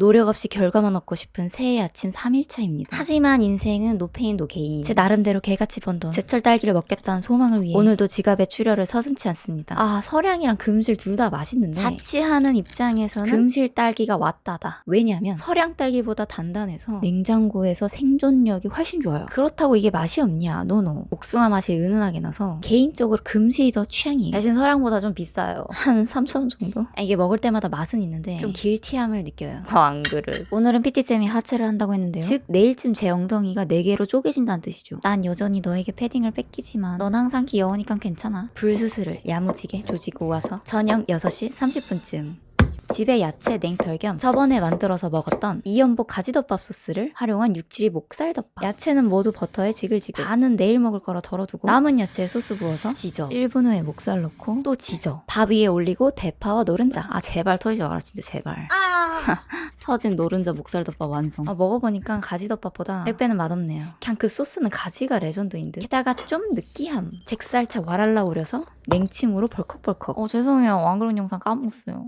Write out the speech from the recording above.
노력 없이 결과만 얻고 싶은 새해 아침 3일차입니다. 하지만 인생은 노페인 노게인. 제 나름대로 개같이 번 돈. 제철 딸기를 먹겠다는 소망을 위해 오늘도 지갑에 출혈을 서슴치 않습니다. 아 설향이랑 금실 둘 다 맛있는데 자취하는 입장에서는 금실 딸기가 왔다다. 왜냐면 설향 딸기보다 단단해서 냉장고에서 생존력이 훨씬 좋아요. 그렇다고 이게 맛이 없냐? 노노. 복숭아 맛이 은은하게 나서 개인적으로 금실이 더 취향이에요. 대신 설향보다 좀 비싸요. 한 3,000원 정도? 아, 이게 먹을 때마다 맛은 있는데 좀 길티함을 느껴요. 안 그래. 오늘은 PT쌤이 하체를 한다고 했는데요. 즉 내일쯤 제 엉덩이가 4개로 쪼개진다는 뜻이죠. 난 여전히 너에게 패딩을 뺏기지만 넌 항상 귀여우니까 괜찮아. 불스스를 야무지게 조지고 와서 저녁 6시 30분쯤 집에 야채 냉털 겸 저번에 만들어서 먹었던 이연복 가지덮밥 소스를 활용한 육칠이 목살덮밥. 야채는 모두 버터에 지글지글 반은 내일 먹을 거라 덜어두고 남은 야채에 소스 부어서 지져 1분 후에 목살 넣고 또 지져 밥 위에 올리고 대파와 노른자. 아 제발 터지지 마라 진짜 제발. 터진 노른자 목살덮밥 완성. 아, 먹어보니까 가지덮밥보다 100배는 맛없네요. 그냥 그 소스는 가지가 레전드인 듯 게다가 좀 느끼함. 잭살차 와랄라 오려서 냉침으로 벌컥벌컥. 어 죄송해요. 왕그런 영상 까먹었어요